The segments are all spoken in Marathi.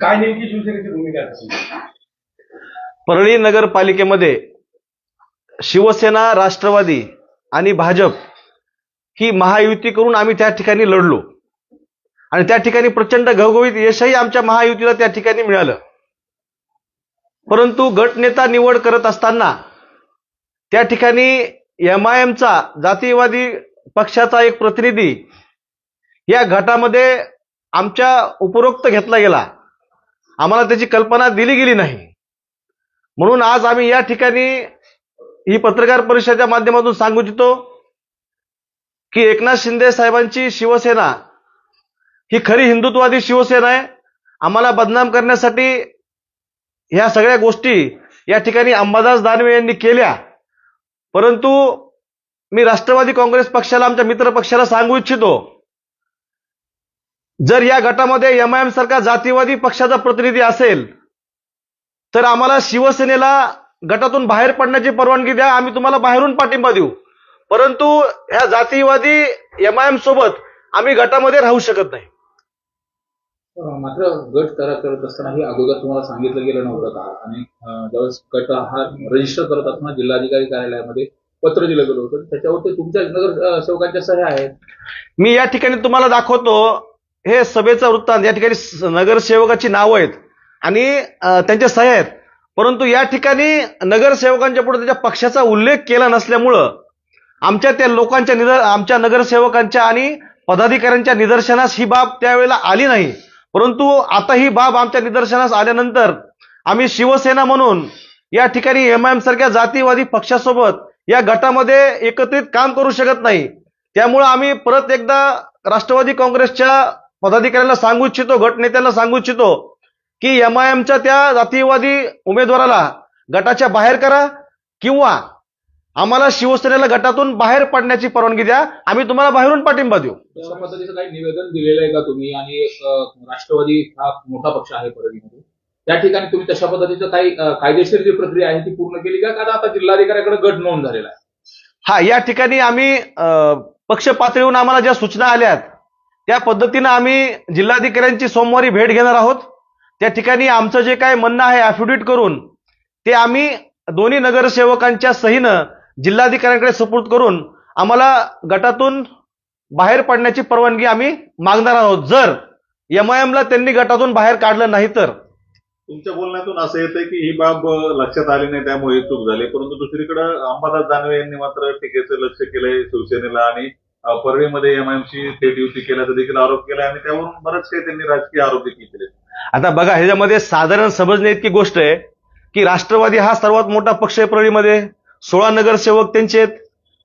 काय नेमकी शिवसेनेची भूमिका आहे? परळी नगरपालिकेमध्ये शिवसेना राष्ट्रवादी आणि भाजप ही महायुती करून आम्ही त्या ठिकाणी लढलो. आणि त्या ठिकाणी प्रचंड घवघवीत यशही आमच्या महायुतीला त्या ठिकाणी मिळालं. परंतु गटनेता निवड करत असताना त्या ठिकाणी एम आय एमचा जातीयवादी पक्षाचा एक प्रतिनिधी या गटामध्ये आमच्या उपरोक्त घेतला गेला. आम्हाला त्याची कल्पना दिली गेली नाही. म्हणून आज आम्ही या ठिकाणी ही पत्रकार परिषदेच्या माध्यमातून सांगू इच्छितो की एकनाथ शिंदे साहेबांची शिवसेना ही खरी हिंदुत्ववादी शिवसेना आहे. आम्हाला बदनाम करण्यासाठी ह्या सगळ्या गोष्टी या ठिकाणी अंबादास दानवे यांनी केल्या. परंतु मी राष्ट्रवादी काँग्रेस पक्षाला आमच्या मित्र पक्षाला सांगू इच्छितो जर या गटामध्ये एम आय एम सारखा जातीवादी पक्षाचा प्रतिनिधी असेल तर आम्हाला शिवसेनेला गटातून बाहेर पडण्याची परवानगी द्या आम्ही तुम्हाला बाहेरून पाठिंबा देऊ. परंतु ह्या जातीवादी एम आय एम सोबत आम्ही गटामध्ये राहू शकत नाही. मात्र गट करा करत असताना हे अगोदर तुम्हाला सांगितलं गेलं नव्हतं का? आणि ज्यावेळेस गट हा रजिस्टर करत असताना जिल्हाधिकारी कार्यालयामध्ये पत्र दिलं गेलं होतं त्याच्यावरती तुमच्या नगर सेवकांच्या सह्या आहेत. मी या ठिकाणी तुम्हाला दाखवतो हे सभेचा वृत्तांत या ठिकाणी नगरसेवकाची नावं आहेत आणि त्यांच्या सह्या आहेत. परंतु या ठिकाणी नगरसेवकांच्या पुढे त्याच्या पक्षाचा उल्लेख केला नसल्यामुळं आमच्या त्या लोकांच्या निदर आमच्या नगरसेवकांच्या आणि पदाधिकाऱ्यांच्या निदर्शनास ही बाब त्यावेळेला आली नाही. परंतु आता ही बाब आमच्या निदर्शनास आल्यानंतर आम्ही शिवसेना म्हणून या ठिकाणी एम आय एम सारख्या जातीवादी पक्षासोबत या गटामध्ये एकत्रित काम करू शकत नाही. त्यामुळं आम्ही परत एकदा राष्ट्रवादी काँग्रेसच्या पदाधिकाऱ्यांना सांगू इच्छितो गटनेत्यांना सांगू इच्छितो की एम आय एमच्या त्या जातीयवादी उमेदवाराला गटाच्या बाहेर करा किंवा आम्हाला शिवसेनेला गटातून बाहेर पडण्याची परवानगी द्या. आम्ही तुम्हाला बाहेरून पाठिंबा देऊ. अशा पद्धतीचं काही निवेदन दिलेलं आहे का तुम्ही? आणि राष्ट्रवादी हा मोठा पक्ष आहे परळीमध्ये. त्या ठिकाणी तुम्ही तशा पद्धतीचं काही कायदेशीर जी प्रक्रिया आहे ती पूर्ण केली का? आता जिल्हाधिकाऱ्याकडे गट नोंद झालेला आहे? हा या ठिकाणी आम्ही पक्ष पातळीवरून आम्हाला ज्या सूचना आल्यात त्या पद्धतीनं आम्ही जिल्हाधिकाऱ्यांची सोमवारी भेट घेणार आहोत. त्या ठिकाणी आमचं जे काय म्हणणं आहे ॲफिडेविट करून ते आम्ही दोन्ही नगरसेवकांच्या सहीनं जिल्हाधिकाऱ्यांकडे सुपूर्द करून आम्हाला गटातून बाहेर पडण्याची परवानगी आम्ही मागणार आहोत. जर एम आय त्यांनी गटातून बाहेर काढलं नाही तर. तुमच्या बोलण्यातून असं येतंय की ही बाब लक्षात आली नाही त्यामुळे चूक झाली. परंतु दुसरीकडे अंबादास दानवे यांनी मात्र टीकेचं लक्ष केलंय शिवसेनेला आणि परळीमध्ये एमआयएमसी थेट युती केल्याचा देखील आरोप केला आणि त्यावरून बरंच काही त्यांनी राजकीय आरोप देखील केले आता बघा ह्याच्यामध्ये साधारण समजणे इतकी गोष्ट आहे की राष्ट्रवादी हा सर्वात मोठा पक्ष आहे परळीमध्ये. सोळा नगरसेवक त्यांचे आहेत.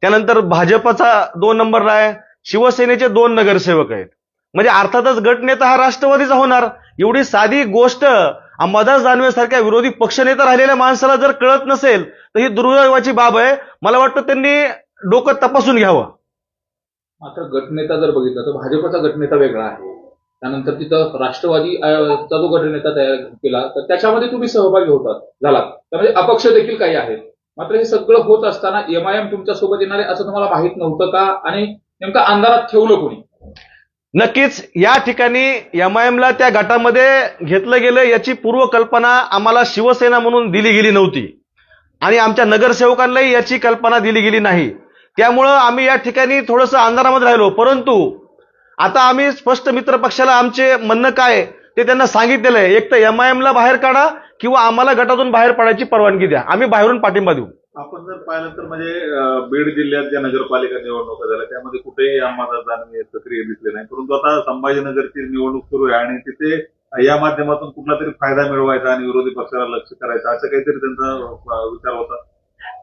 त्यानंतर भाजपचा दोन नंबरला आहे. शिवसेनेचे दोन नगरसेवक आहेत. म्हणजे अर्थातच गटनेता हा राष्ट्रवादीचा होणार. एवढी साधी गोष्ट अंबादास दानवे सारख्या विरोधी पक्षनेता राहिलेल्या माणसाला जर कळत नसेल तर ही दुर्दैवाची बाब आहे. मला वाटतं त्यांनी डोकं तपासून घ्यावं. मात्र गटनेता जर बघितला तर भाजपचा गटनेता वेगळा आहे. त्यानंतर तिथं राष्ट्रवादी चा जो गटनेता तयार केला तर त्याच्यामध्ये तुम्ही सहभागी होतात झालात. त्यामध्ये अपक्ष देखील काही आहेत. मात्र हे सगळं होत असताना एमआयएम तुमच्यासोबत येणार आहे असं तुम्हाला माहीत नव्हतं का? आणि नेमकं अंधारात ठेवलं कोणी? नक्कीच या ठिकाणी एम आय एमला त्या गटामध्ये घेतलं गेलं याची पूर्वकल्पना आम्हाला शिवसेना म्हणून दिली गेली नव्हती. आणि आमच्या नगरसेवकांनाही याची कल्पना दिली गेली नाही. त्यामुळं आम्ही या ठिकाणी थोडंसं अंधारामध्ये राहिलो. परंतु आता आम्ही स्पष्ट मित्र पक्षाला आमचे म्हणणं काय आहे ते त्यांना सांगितलेलं आहे. एक तर एम आय एमला बाहेर काढा किंवा आम्हाला गटातून बाहेर पडायची परवानगी द्या. आम्ही बाहेरून पाठिंबा देऊ. आपण जर पाहिलं तर म्हणजे बीड जिल्ह्यात ज्या नगरपालिका निवडणुका झाल्या त्यामध्ये कुठेही आम्हाला जाणवे सक्रिय दिसले नाही. परंतु आता संभाजीनगरची निवडणूक सुरू आहे आणि तिथे या माध्यमातून कुठला तरी फायदा मिळवायचा आणि विरोधी पक्षाला लक्ष करायचं असं काहीतरी त्यांचा विचार होता.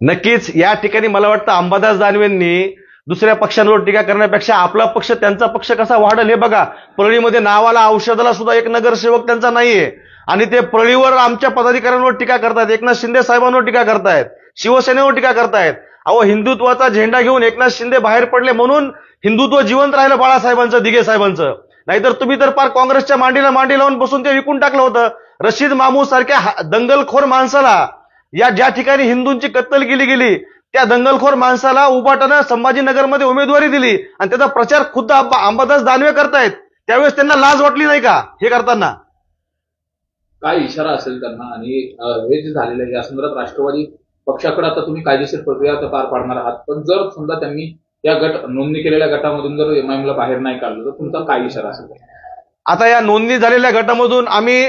नक्कीच या ठिकाणी मला वाटतं अंबादास दानवेंनी दुसऱ्या पक्षांवर टीका करण्यापेक्षा आपला पक्ष त्यांचा पक्ष कसा वाढल हे बघा. परळीमध्ये नावाला औषधाला सुद्धा एक नगरसेवक त्यांचा नाहीये. आणि ते परळीवर आमच्या पदाधिकाऱ्यांवर टीका करतायत एकनाथ शिंदे साहेबांवर टीका करतायत शिवसेनेवर टीका करतायत. अहो हिंदुत्वाचा झेंडा घेऊन एकनाथ शिंदे बाहेर पडले म्हणून हिंदुत्व जिवंत राहिलं बाळासाहेबांचं दिघे साहेबांचं. नाहीतर तुम्ही तर पार काँग्रेसच्या मांडीला मांडी लावून बसून ते विकून टाकलं होतं. रशीद मामू सारख्या दंगलखोर माणसाला. या ज्या ठिकाणी हिंदूंची कत्तल केली गेली त्या दंगलखोर माणसाला उबाटानं संभाजीनगरमध्ये उमेदवारी दिली आणि त्याचा प्रचार खुद्द अंबा- अंबादास दानवे करतायत त्यावेळेस त्यांना लाज वाटली नाही का हे करताना? काय इशारा असेल त्यांना? आणि हे जे झालेलं आहे या संदर्भात राष्ट्रवादी पक्षाकडे आता तुम्ही कायदेशीर प्रक्रिया पार पाडणार आहात. पण जर समजा त्यांनी या गट नोंदणी केलेल्या गटामधून जर एमआयएमला बाहेर नाही काढलं तर तुमचा काय इशारा असेल? आता या नोंदणी झालेल्या गटामधून आम्ही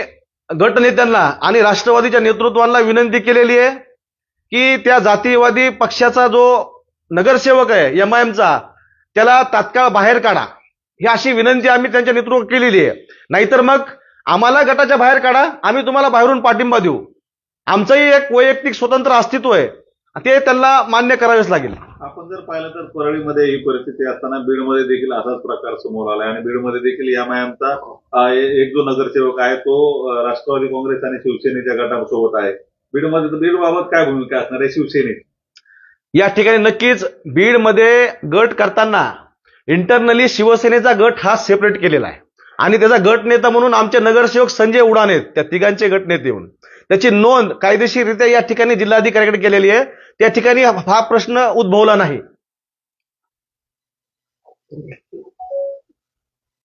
गटनेत्यांना आणि राष्ट्रवादीच्या नेतृत्वाला विनंती केलेली आहे की त्या जातीयवादी पक्षाचा जो नगरसेवक आहे एम आय एमचा त्याला तात्काळ बाहेर काढा. ही अशी विनंती आम्ही त्यांच्या नेतृत्व केलेली आहे. नाहीतर मग आम्हाला गटाच्या बाहेर काढा आम्ही तुम्हाला बाहेरून पाठिंबा देऊ. आमचंही एक वैयक्तिक स्वतंत्र अस्तित्व आहे. ते त्यांना मान्य करावेच लागेल. आपण जर पाहिलं तर परळीमध्ये ही परिस्थिती असताना बीडमध्ये देखील असाच प्रकार समोर आलाय. आणि बीडमध्ये देखील या मायामचा एक जो नगरसेवक आहे तो राष्ट्रवादी काँग्रेस आणि शिवसेनेच्या गटासोबत आहे. बीडमध्ये तर बीडबाबत काय भूमिका असणार आहे शिवसेनेची? या ठिकाणी नक्कीच बीडमध्ये गट करताना इंटरनली शिवसेनेचा गट हा सेपरेट केलेला आहे. आणि त्याचा गटनेता म्हणून आमचे नगरसेवक संजय उडान आहेत. त्या तिघांचे गट नेते म्हणून. त्याची नोंद कायदेशीररित्या या ठिकाणी जिल्हाधिकाऱ्याकडे केलेली आहे. त्या ठिकाणी हा प्रश्न उद्भवला नाही.